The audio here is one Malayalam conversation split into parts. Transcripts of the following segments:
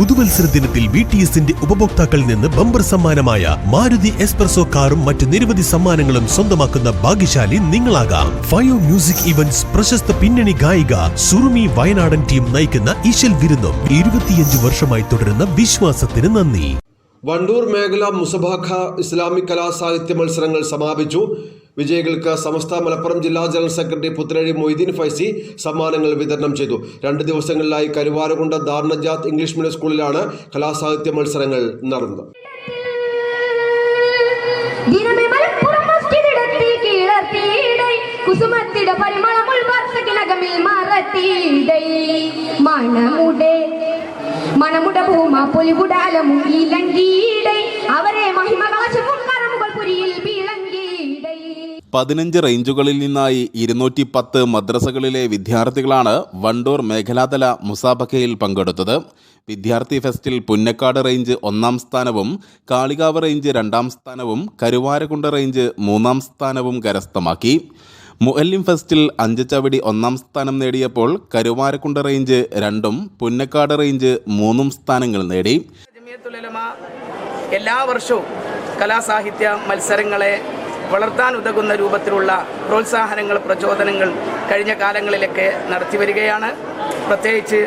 പുതുവത്സര ദിനത്തിൽ വി ടി എസിന്റെ ഉപഭോക്താക്കളിൽ നിന്ന് ബമ്പർ സമ്മാനമായ മാരുതി എസ്പ്രസോ കാറും മറ്റ് നിരവധി സമ്മാനങ്ങളും സ്വന്തമാക്കുന്ന ഭാഗ്യശാലി നിങ്ങളാകാം. ഫയോ മ്യൂസിക് ഇവന്റ്സ് പ്രശസ്ത പിന്നണി ഗായിക സുറുമി വയനാടൻ ടീം നയിക്കുന്ന ഈശൽ വിരുന്നും ഇരുപത്തിയഞ്ച് വർഷമായി തുടരുന്ന വിശ്വാസത്തിന് നന്ദി. വണ്ടൂർ മേഖല മുസബാഖ ഇസ്ലാമിക് കലാസാഹിത്യ മത്സരങ്ങൾ സമാപിച്ചു. വിജയികൾക്ക് സമസ്ത മലപ്പുറം ജില്ലാ ജനറൽ സെക്രട്ടറി പുത്തനഴി മൊയ്തീൻ ഫൈസി സമ്മാനങ്ങൾ വിതരണം ചെയ്തു. രണ്ട് ദിവസങ്ങളിലായി കരുവാരകുണ്ട് ദാർണജാത്ത് ഇംഗ്ലീഷ് മീഡിയം സ്കൂളിലാണ് കലാസാഹിത്യ മത്സരങ്ങൾ നടന്നത്. കുസുമത്തിട പരിമളം മണമുടെ ഭൂമ പൊലികുടാലമു ഇലങ്കീടൈ അവരെ വിളങ്കീടൈ പതിനഞ്ച് റേഞ്ചുകളിൽ നിന്നായി ഇരുന്നൂറ്റി പത്ത് മദ്രസകളിലെ വിദ്യാർത്ഥികളാണ് വണ്ടൂർ മേഖലാതല മുസാബക്കയിൽ പങ്കെടുത്തത്. വിദ്യാർത്ഥി ഫെസ്റ്റിൽ പുന്നക്കാട് റേഞ്ച് ഒന്നാം സ്ഥാനവും കാളികാവ് റേഞ്ച് രണ്ടാം സ്ഥാനവും കരുവാരക്കുണ്ട് റേഞ്ച് മൂന്നാം സ്ഥാനവും കരസ്ഥമാക്കി. മുഅല്ലിം ഫെസ്റ്റിൽ അഞ്ചച്ചവടി ഒന്നാം സ്ഥാനം നേടിയപ്പോൾ കരുവാരക്കുണ്ട് റേഞ്ച് രണ്ടും പുന്നക്കാട് റേഞ്ച് മൂന്നും സ്ഥാനങ്ങൾ നേടി. എല്ലാ വർഷവും കലാസാഹിത്യ മത്സരങ്ങളെ വളർത്താൻ ഉതകുന്ന രൂപത്തിലുള്ള പ്രോത്സാഹനങ്ങൾ പ്രചോദനങ്ങൾ കഴിഞ്ഞ കാലങ്ങളിലൊക്കെ നടത്തി വരികയാണ്. പ്രത്യേകിച്ച്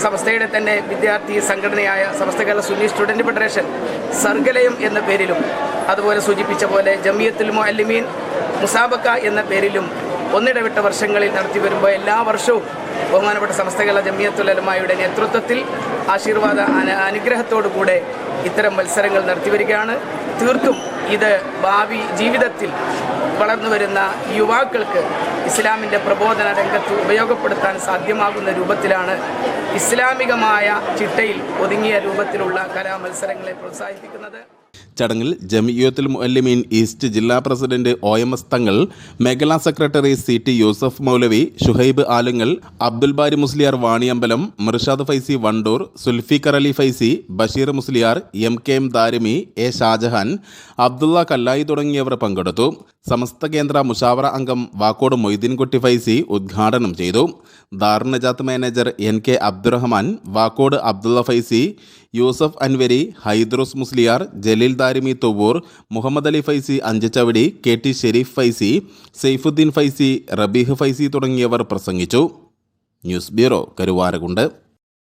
സമസ്തയുടെ തന്നെ വിദ്യാർത്ഥി സംഘടനയായ സമസ്ത കേരള സുന്നി സ്റ്റുഡന്റ് ഫെഡറേഷൻ സർഗലയം എന്ന പേരിലും അതുപോലെ സൂചിപ്പിച്ച പോലെ ജമിയത്തുൽ മുഅല്ലിമീൻ മുസാബക്ക എന്ന പേരിലും ഒന്നിടവിട്ട വർഷങ്ങളിൽ നടത്തി വരുമ്പോൾ എല്ലാ വർഷവും ബഹുമാനപ്പെട്ട സമസ്ത കേരള ജമിയത്തുലമായുടെ നേതൃത്വത്തിൽ ആശീർവാദ അന- അനുഗ്രഹത്തോടു കൂടെ ഇത്തരം മത്സരങ്ങൾ നടത്തി വരികയാണ്. തീർത്തും ഇത് ഭാവി ജീവിതത്തിൽ വളർന്നു വരുന്ന യുവാക്കൾക്ക് ഇസ്ലാമിന്റെ പ്രബോധന രംഗത്ത് ഉപയോഗപ്പെടുത്താൻ സാധ്യമാകുന്ന രൂപത്തിലാണ് ഇസ്ലാമികമായ ചിട്ടയിൽ ഒതുങ്ങിയ രൂപത്തിലുള്ള കലാമത്സരങ്ങളെ പ്രോത്സാഹിപ്പിക്കുന്നത്. ചടങ്ങിൽ ജമിയത്തുൽ മുഅല്ലിമീൻ ഈസ്റ്റ് ജില്ലാ president O M S Thangal മേഖലാ secretary C T Yusuf Moulavi Shuhaib Alungal Abdul Bari Musliyar Vaniyambalam Mirshad Faizy Wandoor Zulfikar Ali Faizy Basheer Musliyar M K M Darimi A Shajahan Abdulla Kallayi തുടങ്ങിയവർ പങ്കെടുത്തു. സമസ്ത കേന്ദ്ര മുഷാവറ അംഗം വാക്കോട് മൊയ്തീൻകുട്ടി ഫൈസി ഉദ്ഘാടനം ചെയ്തു. Darunnajath manager N K Abdurahman Vakkode Abdulla Faizy Yusuf Anwari Hydros Musliyar Jaleel Darimi Thovoor Muhammad Ali Faizy Anchachavadi K T Shareef Faizy Saifuddin Faizy Rabeeh Faizy തുടങ്ങിയവർ പ്രസംഗിച്ചു. News bureau Karuvarakundu.